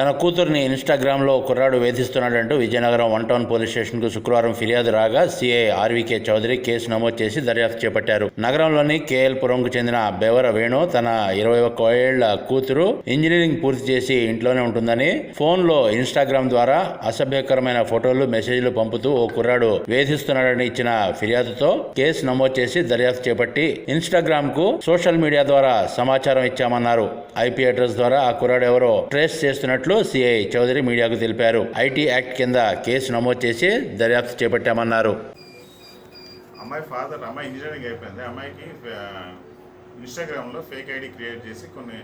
తన కూతురిని ఇన్స్టాగ్రామ్లో కుర్రాడు వేధిస్తున్నాడంటూ విజయనగరం వన్ టౌన్ పోలీస్ స్టేషన్కు శుక్రవారం ఫిర్యాదు రాగా సీఐ ఆర్వీకే చౌదరి కేసు నమోదు చేసి దర్యాప్తు చేపట్టారు. నగరంలోని కేఎల్ పురంకు చెందిన బెవర వేణు తన ఇరవై ఒక్క ఏళ్ళ కూతురు ఇంజనీరింగ్ పూర్తి చేసి ఇంట్లోనే ఉంటుందని ఫోన్లో ఇన్స్టాగ్రామ్ ద్వారా అసభ్యకరమైన ఫోటోలు మెసేజ్లు పంపుతూ ఓ కుర్రాడు వేధిస్తున్నాడని ఇచ్చిన ఫిర్యాదుతో కేసు నమోదు చేసి దర్యాప్తు చేపట్టి ఇన్స్టాగ్రామ్కు సోషల్ మీడియా ద్వారా సమాచారం ఇచ్చామన్నారు. ఐపీ అడ్రస్ ద్వారా ఆ కుర్రాడు ఎవరో ట్రేస్ చేస్తున్నట్లు సిఐ చౌదరి మీడియాకు తెలిపారు. ఐటీ యాక్ట్ కింద కేసు నమోదు చేసి దర్యాప్తు చేపట్టామన్నారు. అమ్మాయి ఫాదర్ అమ్మాయి ఇంజనీరింగ్ అయిపోయింది. అమ్మాయికి ఇన్స్టాగ్రామ్లో ఫేక్ ఐడి క్రియేట్ చేసి కొన్ని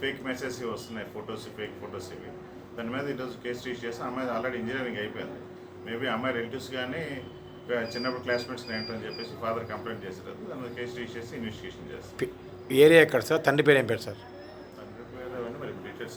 ఫేక్ మెసేజ్ వస్తున్నాయి ఫొటోస్ ఫేక్ ఫొటోస్ ఇవి. దాని మీద ఈరోజు కేసు రిజిస్టర్ చేసి అమ్మాయి ఆల్రెడీ ఇంజనీరింగ్ అయిపోయింది. మేబీ అమ్మాయి రిలేటివ్స్ కానీ చిన్నప్పుడు క్లాస్మేట్స్ ఏంటని చెప్పేసి ఫాదర్ కంప్లైంట్ చేశారు దాని మీద కేసు రిజిస్టర్ చేసి ఇన్వెస్టిగేషన్ చేస్తారు. ఏరియా ఎక్కడ సార్? తండ్రి పేరు ఏం పేరు సార్? తండ్రి పేరు అవన్నీ మరి డీటెయిల్స్.